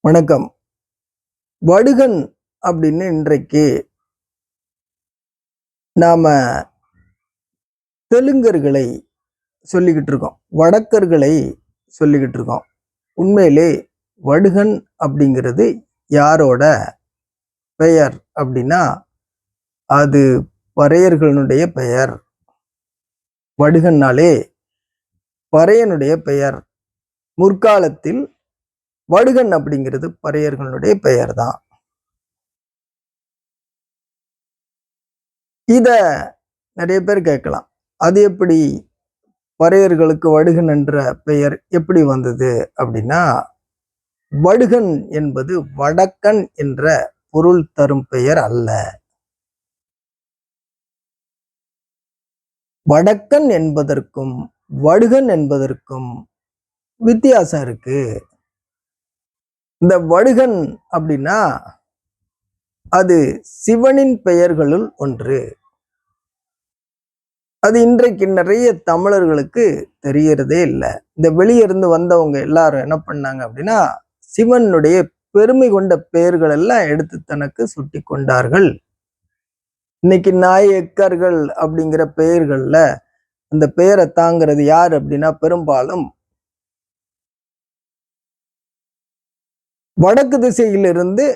வணக்கம். வடுகன் அப்படின்னு இன்றைக்கு நாம தெலுங்கர்களை சொல்லிக்கிட்டு இருக்கோம். வடக்கர்களை சொல்லிக்கிட்டு இருக்கோம். உண்மையிலே வடுகன் அப்படிங்கிறது யாரோட பெயர் அப்படின்னா அது பறையர்களுடைய பெயர். வடுகன்னாலே பறையனுடைய பெயர். முற்காலத்தில் வடுகன் அப்படிங்கிறது பறையர்களுடைய பெயர் தான் இத நிறைய பேர் கேட்கலாம். அது எப்படி பறையர்களுக்கு வடுகன் என்ற பெயர் எப்படி வந்தது அப்படின்னா வடுகன் என்பது வடக்கன் என்ற பொருள் தரும் பெயர் அல்ல. வடக்கன் என்பதற்கும் வடுகன் என்பதற்கும் வித்தியாசம் இருக்கு. இந்த வடுகன் அப்படின்னா அது சிவனின் பெயர்களுள் ஒன்று. அது இன்றைக்கு நிறைய தமிழர்களுக்கு தெரியறதே இல்லை. இந்த வெளியே இருந்து வந்தவங்க எல்லாரும் என்ன பண்ணாங்க அப்படின்னா சிவனுடைய பெருமை கொண்ட பெயர்கள் எல்லாம் எடுத்து தனக்கு சுட்டி கொண்டார்கள். இன்னைக்கு நாயக்கர்கள் அப்படிங்கிற பெயர்கள்ல அந்த பெயரை தாங்கிறது யார் அப்படின்னா பெரும்பாலும் வடக்கு திசையிலிருந்து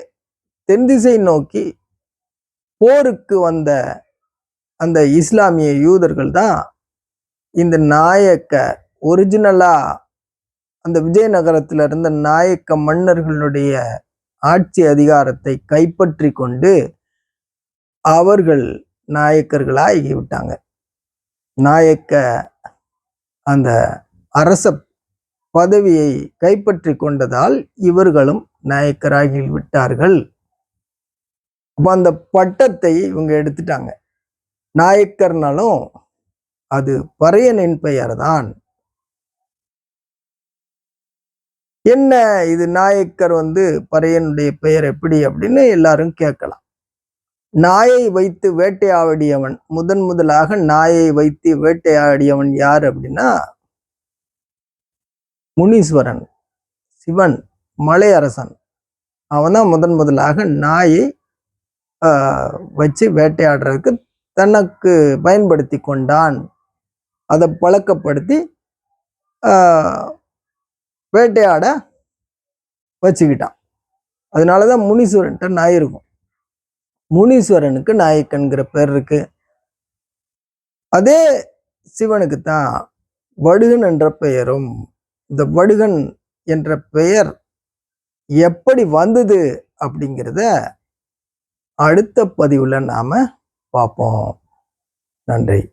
தென் திசை நோக்கி போருக்கு வந்த அந்த இஸ்லாமிய யூதர்கள் தான் இந்த நாயக்க ஒரிஜினலா அந்த விஜயநகரத்துல இருந்த நாயக்க மன்னர்களுடைய ஆட்சி அதிகாரத்தை கைப்பற்றி கொண்டு அவர்கள் நாயக்கர்களாகி விட்டாங்க. நாயக்க அந்த அரச பதவியை கைப்பற்றி கொண்டதால் இவர்களும் நாயக்கராகி விட்டார்கள். அப்போ அந்த பட்டத்தை இவங்க எடுத்துட்டாங்க. நாயக்கர்னாலும் அது பறையனின் பெயர் தான். என்ன இது நாயக்கர் வந்து பறையனுடைய பெயர் எப்படி அப்படின்னு எல்லாரும் கேட்கலாம். நாயை வைத்து வேட்டையாடியவன் முதன் முதலாக நாயை வைத்து வேட்டையாடியவன் யார் அப்படின்னா முனீஸ்வரன் சிவன் மலை அரசன் அவன் தான் முதன் முதலாக நாயை வச்சு வேட்டையாடுறதுக்கு தனக்கு பயன்படுத்தி கொண்டான். அதை பழக்கப்படுத்தி வேட்டையாட வச்சுக்கிட்டான். அதனால தான் முனீஸ்வரன்ட்ட நாய் இருக்கும். முனீஸ்வரனுக்கு நாயக்கன்கிற பேர் இருக்கு. அதே சிவனுக்கு தான் வடுகன் என்ற பெயரும் இந்த வடுகன் என்ற பெயர் எப்படி வந்தது அப்படிங்கிறத அடுத்த பதிவில் நாம் பார்ப்போம். நன்றி.